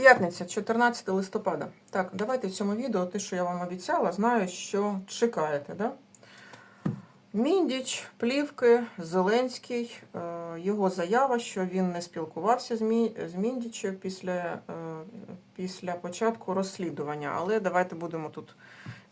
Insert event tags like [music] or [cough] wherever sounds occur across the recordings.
П'ятниця, 14 листопада. Так, давайте в цьому відео, те, що я вам обіцяла, знаю, що чекаєте, да? Міндіч, Плівки, Зеленський, е, його заява, що він не спілкувався з Міндічем після, е, після початку розслідування. Але давайте будемо тут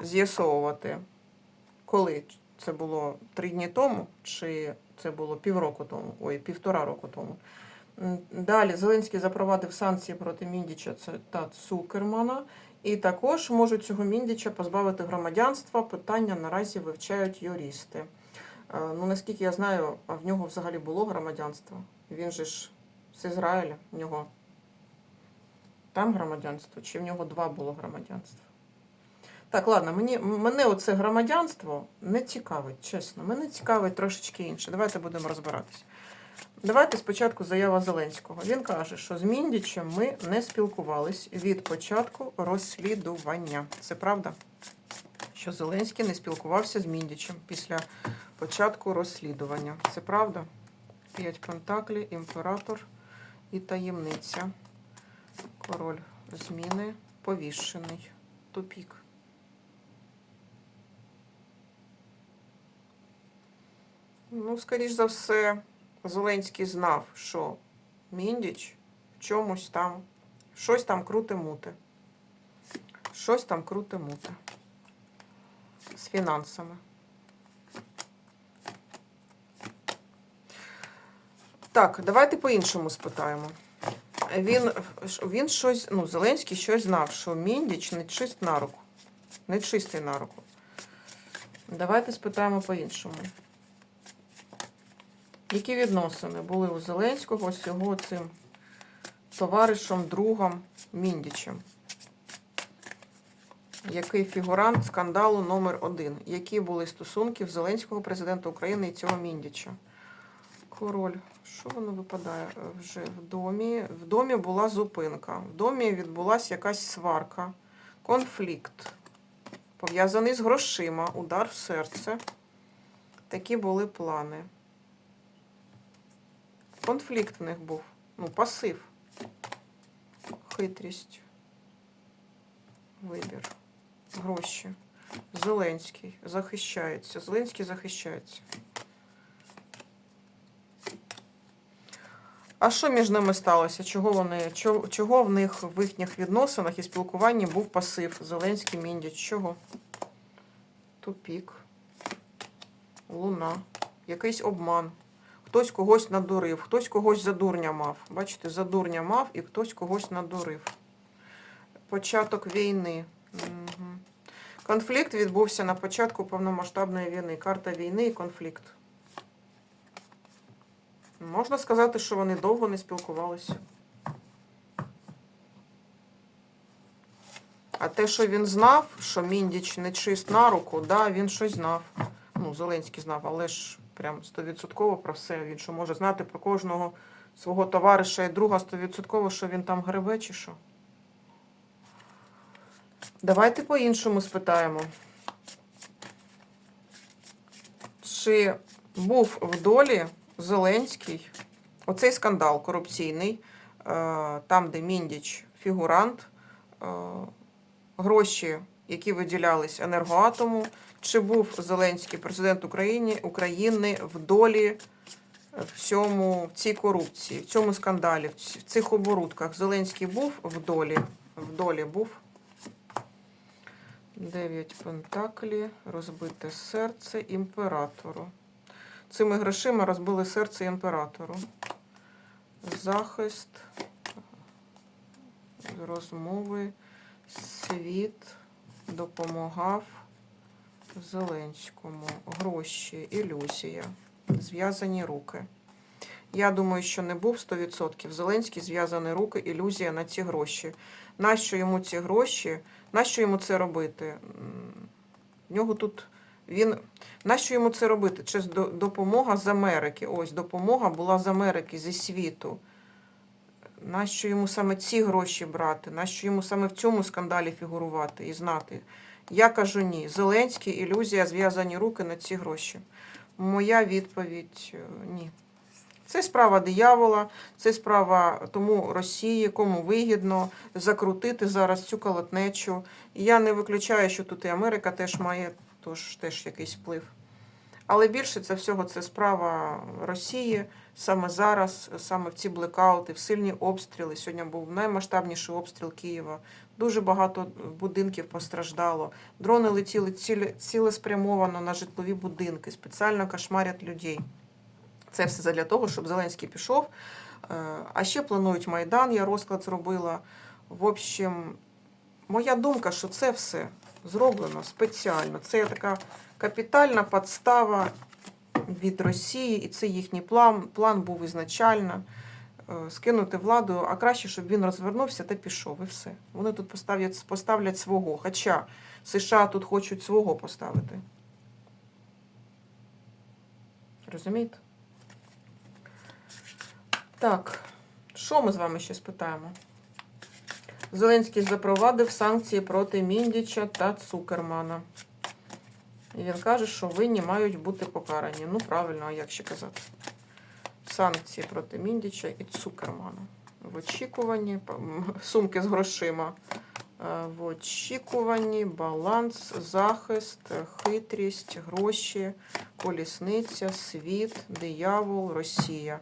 з'ясовувати, коли це було три дні тому, чи це було півроку тому, ой, півтора року тому. Далі Зеленський запровадив санкції проти Міндіча та Цукермана. І також можуть цього Міндіча позбавити громадянства. Питання наразі вивчають юристи. Е, Ну, наскільки я знаю, в нього взагалі було громадянство. Він же ж з Ізраїля, в нього там громадянство, чи в нього два було громадянства. Так, ладно, мені, мене оце громадянство не цікавить, чесно. Мене цікавить трошечки інше. Давайте будемо розбиратись. Давайте спочатку заява Зеленського. Він каже, що з Міндічем ми не спілкувались від початку розслідування. Це правда? Що Зеленський не спілкувався з Міндічем після початку розслідування. Це правда? П'ять пентаклі, імператор і таємниця. Король зміни, повішений. Тупік. Ну, скоріш за все, Зеленський знав, що Міндіч в чомусь там, щось там круте муте. Щось там круте муте. З фінансами. Так, давайте по-іншому спитаємо. Він, він щось, ну, Зеленський щось знав, що Міндіч не чист на руку. Не чистий на руку. Давайте спитаємо по-іншому. Які відносини були у Зеленського з його цим товаришем, другом Міндічем? Який фігурант скандалу номер один? Які були стосунки в Зеленського президента України і цього Міндіча? Король. Що воно випадає вже в домі? В домі була зупинка. В домі відбулася якась сварка, конфлікт, пов'язаний з грошима, удар в серце. Такі були плани. Конфлікт в них був. Ну, пасив. Хитрість. Вибір. Гроші. Зеленський захищається. Зеленський захищається. А що між ними сталося? Чого вони, чого, чого в них в їхніх відносинах і спілкуванні був пасив? Зеленський Міндіч. Чого? Тупік. Луна. Якийсь обман. Хтось когось надурив, хтось когось за дурня мав. Бачите, за дурня мав і хтось когось надурив. Початок війни. Угу. Конфлікт відбувся на початку повномасштабної війни. Карта війни і конфлікт. Можна сказати, що вони довго не спілкувалися. А те, що він знав, що Міндіч не чист на руку, да, він щось знав. Ну, Зеленський знав, але ж прям стовідсотково про все. Він що може знати про кожного свого товариша і друга стовідсотково, що він там гребе чи що. Давайте по-іншому спитаємо. Чи був в долі Зеленський, оцей скандал корупційний, е, там, де Міндіч фігурант, е, гроші, які виділялись енергоатому, чи був Зеленський президент України, України в долі в цьому, в цій корупції, в цьому скандалі, в цих оборудках? Зеленський був в долі, в долі був. Дев'ять пентаклі, розбите серце імператору. Цими грошима розбили серце імператору. Захист, розмови, світ допомагав Зеленському. Гроші, ілюзія, зв'язані руки. Я думаю, що не був 100%. Зеленський зв'язані руки, ілюзія на ці гроші. Нащо йому ці гроші? Нащо йому це робити? В нього тут він. Нащо йому це робити? Чи допомога з Америки? Ось допомога була з Америки, зі світу. Нащо йому саме ці гроші брати? Нащо йому саме в цьому скандалі фігурувати і знати? Я кажу ні. Зеленський, ілюзія, зв'язані руки на ці гроші. Моя відповідь е, ні. Це справа диявола, це справа тому Росії, кому вигідно закрутити зараз цю колотнечу. Я не виключаю, що тут і Америка теж має тож, теж якийсь вплив. Але більше це всього це справа Росії саме зараз, саме в ці блекаути, в сильні обстріли. Сьогодні був наймасштабніший обстріл Києва. Дуже багато будинків постраждало. Дрони летіли цілеспрямовано на житлові будинки, спеціально кошмарять людей. Це все для того, щоб Зеленський пішов. Е, А ще планують Майдан, я розклад зробила. В общем, моя думка, що це все зроблено спеціально. Це така капітальна подстава від Росії, і це їхній план. План був ізначально е, скинути владу, а краще, щоб він розвернувся та пішов, і все. Вони тут поставлять, поставлять свого. Хоча США тут хочуть свого поставити. Розумієте? Так, що ми з вами ще спитаємо? Зеленський запровадив санкції проти Міндіча та Цукермана. І він каже, що винні мають бути покарані. Ну, правильно, а як ще казати? Санкції проти Міндіча і Цукермана. В очікуванні [laughs] сумки з грошима. Е, В очікуванні баланс, захист, хитрість, гроші, колісниця, світ, диявол, Росія.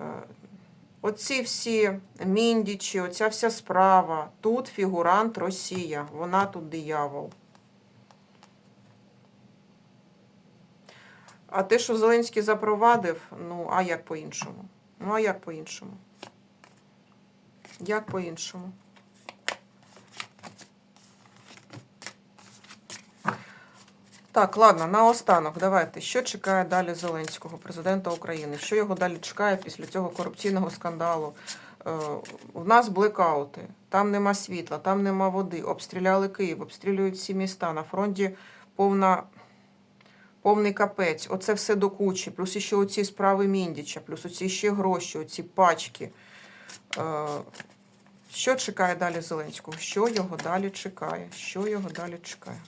Е, Оці всі міндічі, оця вся справа. Тут фігурант Росія, вона тут диявол. А те, що Зеленський запровадив, ну, а як по-іншому? Ну, а як по-іншому? Як по-іншому? Так, ладно, наостанок, давайте. Що чекає далі Зеленського, президента України? Що його далі чекає після цього корупційного скандалу? Е, у нас блекаути, там нема світла, там нема води. Обстріляли Київ, обстрілюють всі міста. На фронті повна, повний капець. Оце все до кучі. Плюс ще оці справи Міндіча, плюс оці ще гроші, оці пачки. Е, Що чекає далі Зеленського? Що його далі чекає? Що його далі чекає?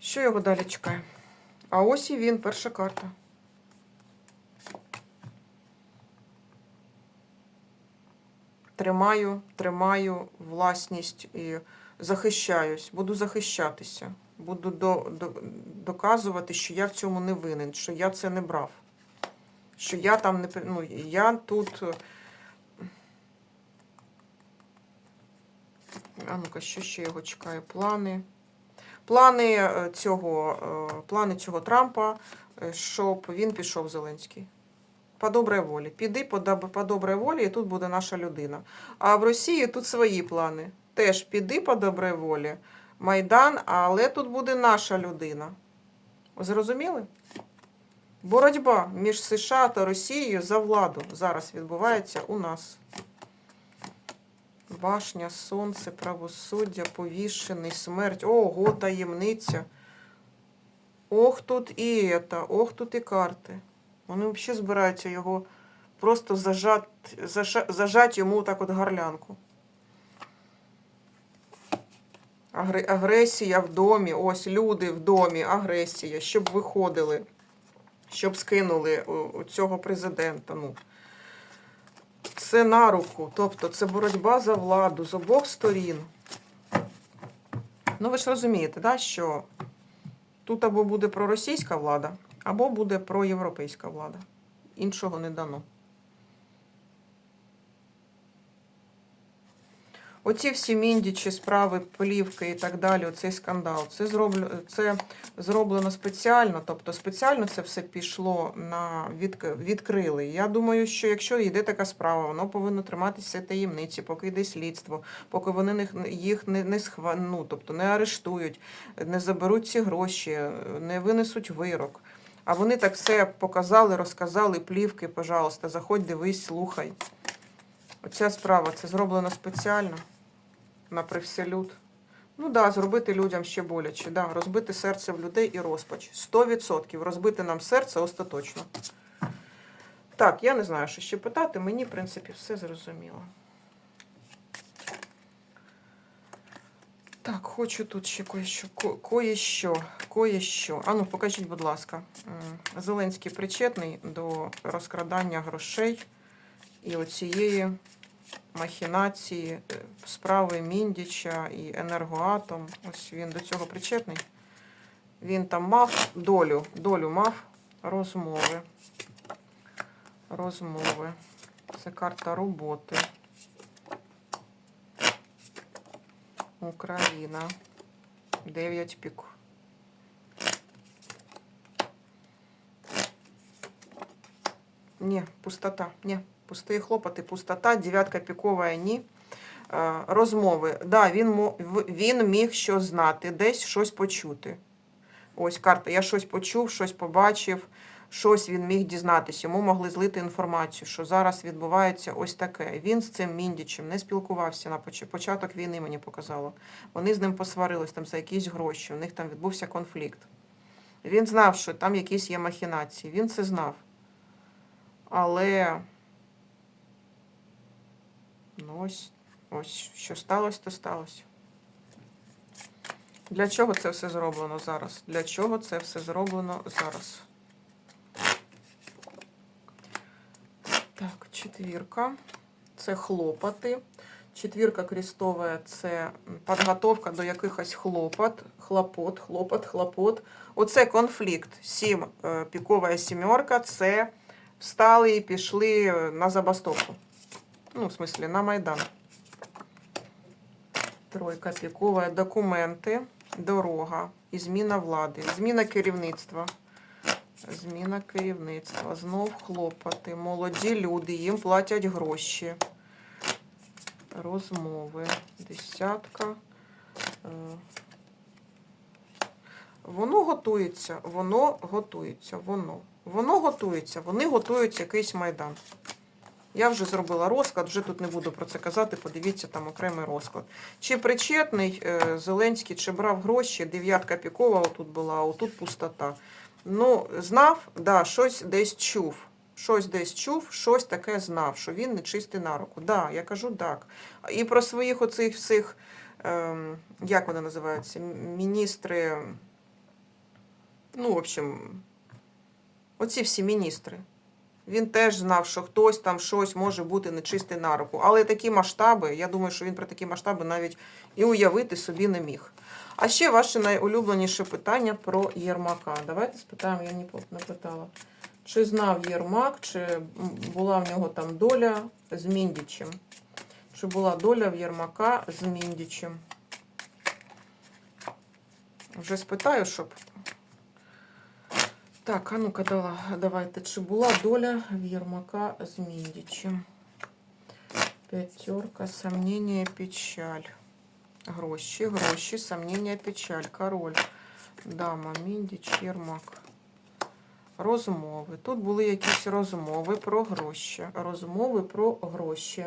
Що його далі чекає? А ось і він, перша карта. Тримаю, тримаю власність і захищаюсь, буду захищатися. Буду до, до, доказувати, що я в цьому не винен, що я це не брав. Що я там не ну, я тут. е, А ну-ка, що ще його чекає? Плани. Плани е, цього, е, плани цього Трампа, щоб він пішов Зеленський. По добрій волі. Піди по, по добрій волі, і тут буде наша людина. А в Росії тут свої плани. Теж піди по добрій волі. Майдан, але тут буде наша людина. Зрозуміли? Боротьба між США та Росією за владу зараз відбувається у нас. Башня, сонце, правосуддя, повішений, смерть. Ого, таємниця. Ох, тут і ета, ох, тут і карти. Вони взагалі збираються його просто зажати, зажа- зажать йому так от горлянку. Агресія в домі, ось люди в домі, агресія, щоб виходили, щоб скинули у цього президента. Ну, це на руку, тобто це боротьба за владу з обох сторін. Ну, ви ж розумієте, да, що тут або буде проросійська влада, або буде проєвропейська влада. Іншого не дано. Оці всі міндічі справи, плівки і так далі, оцей скандал, це, зроблю, це зроблено спеціально, тобто спеціально це все пішло на відк- відкрили. Я думаю, що якщо йде така справа, воно повинно триматися таємниці, поки йде слідство, поки вони їх не, не схва, ну, тобто не арештують, не заберуть ці гроші, не винесуть вирок. А вони так все показали, розказали, плівки, пожалуйста, заходь, дивись, слухай. Оця справа це зроблено спеціально на привселюд. Ну да, зробити людям ще боляче. Да, розбити серце в людей і розпач. 100% розбити нам серце остаточно. Так, я не знаю, що ще питати. Мені, в принципі, все зрозуміло. Так, хочу тут ще кое-що, кое-що, кое-що. Ану, покажіть, будь ласка, Зеленський причетний до розкрадання грошей і оцієї махінації е, справи Міндіча і енергоатом. Ось він до цього причетний. Він там мав долю, долю мав розмови. Розмови. Це карта роботи. Україна. 9 пік. Ні, пустота. Ні, пустые хлопоти, пустота, дев'ятка пікова, ні. Розмови. Да, він, він міг щось знати, десь щось почути. Ось карта. Я щось почув, щось побачив, щось він міг дізнатися. Йому могли злити інформацію, що зараз відбувається ось таке. Він з цим Міндічем не спілкувався на поч- початок війни, мені показало. Вони з ним посварились там за якісь гроші. У них там відбувся конфлікт. Він знав, що там якісь є махінації. Він це знав. Але ну ось, ось що сталося, то сталося. Для чого це все зроблено зараз? Для чого це все зроблено зараз? Так, четвірка. Це хлопоти. Четвірка крестова це підготовка до якихось хлопот, хлопот, хлопот, хлопот. Оце конфлікт. Сім, е, пікова сімерка це встали і пішли е, на забастовку. Ну, в смислі, на Майдан. Тройка пікова, документи, дорога і зміна влади. Зміна керівництва. Зміна керівництва. Знов хлопоти. Молоді люди, їм платять гроші. Розмови. Десятка. Е, Воно готується, воно готується, воно. Воно готується, вони готують якийсь майдан. Я вже зробила розклад, вже тут не буду про це казати, подивіться там окремий розклад. Чи причетний е, Зеленський, чи брав гроші, дев'ятка пікова отут була, а отут пустота. Ну, знав, да, щось десь чув. Щось десь чув, щось таке знав, що він не чистий на руку. Да, я кажу так. І про своїх оцих всіх, ем, як вони називаються, міністри, ну, в общем, оці всі міністри. Він теж знав, що хтось там щось може бути нечистий на руку. Але такі масштаби, я думаю, що він про такі масштаби навіть і уявити собі не міг. А ще ваше найулюбленіше питання про Єрмака. Давайте спитаємо, я не питала. Чи знав Єрмак, чи була в нього там доля з Міндічем? Чи була доля в Єрмака з Міндічем? Вже спитаю, щоб. Так, а ну-ка, давайте. Чи була доля Єрмака з Міндічем? П'ятерка, сомнення, печаль. Гроші, гроші, сомнення, печаль. Король. Дама, Міндіч, Єрмак. Розмови. Тут були якісь розмови про гроші. Розмови про гроші.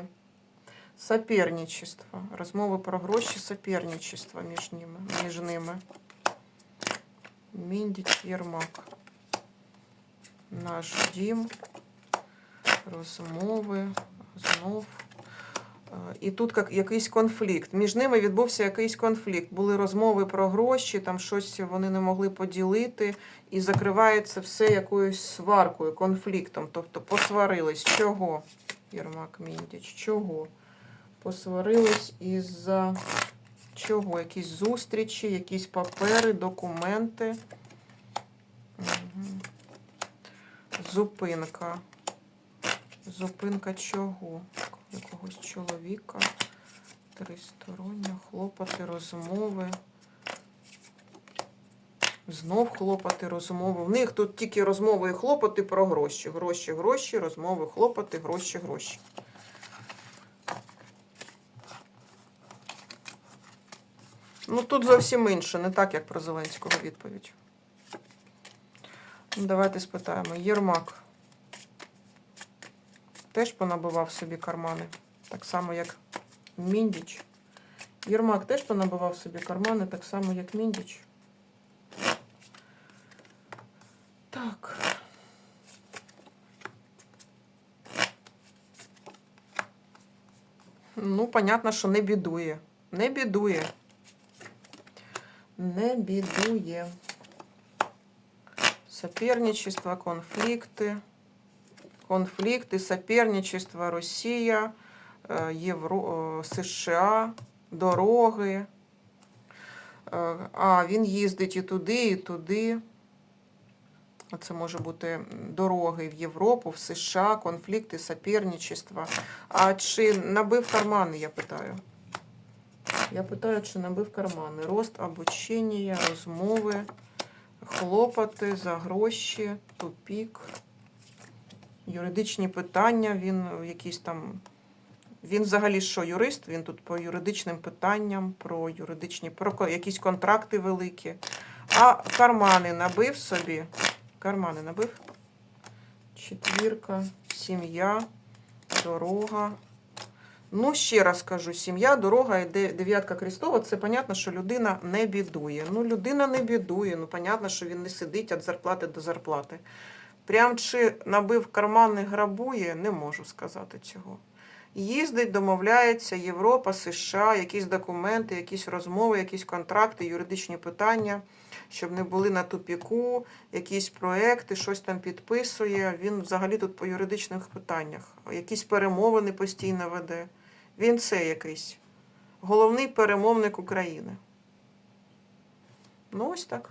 Соперничество. Розмови про гроші, соперничество між ними. Між ними. Міндіч, Єрмак. Наш дім. Розмови. Знов. Е, І тут як, якийсь конфлікт. Між ними відбувся якийсь конфлікт. Були розмови про гроші, там щось вони не могли поділити, і закривається все якоюсь сваркою, конфліктом. Тобто посварились. Чого? Єрмак Міндіч, чого? Посварились із-за чого? Якісь зустрічі, якісь папери, документи. Мгм. Зупинка. Зупинка чого? Якогось чоловіка. Тристороння, хлопоти, розмови. Знов хлопоти, розмови. В них тут тільки розмови і хлопоти про гроші. Гроші, гроші, розмови, хлопоти, гроші, гроші. Ну тут зовсім інше, не так, як про Зеленського відповідь. Ну, Давайте спитаємо. Єрмак теж понабивав собі кармани, так само, як Міндіч. Єрмак теж понабивав собі кармани, так само, як Міндіч. Так. Ну, понятно, що не бідує. Не бідує. Не бідує. Соперничество, конфлікти. Конфлікти, соперничество, Росія, е, Євро, е, США, дороги. Е, А, він їздить і туди, і туди. Це може бути дороги в Європу, в США, конфлікти, соперничество. А чи набив кармани, я питаю? Я питаю, чи набив кармани. Рост, обучення, розмови, хлопоти за гроші, тупік, юридичні питання. Він якийсь там. Він взагалі що, юрист? Він тут по юридичним питанням, про юридичні, про якісь контракти великі. А кармани набив собі. Кармани набив. Четвірка, сім'я, дорога. Ну, ще раз кажу, сім'я, дорога і дев'ятка Крістова, це понятно, що людина не бідує. Ну, людина не бідує. Ну, понятно, що він не сидить від зарплати до зарплати. Прям чи набив кармани грабує, не можу сказати цього. Їздить, домовляється, Європа, США, якісь документи, якісь розмови, якісь контракти, юридичні питання, щоб не були на тупіку, якісь проекти, щось там підписує. Він взагалі тут по юридичних питаннях, якісь перемовини постійно веде. Він це якийсь головний перемовник України. Ну, ось так.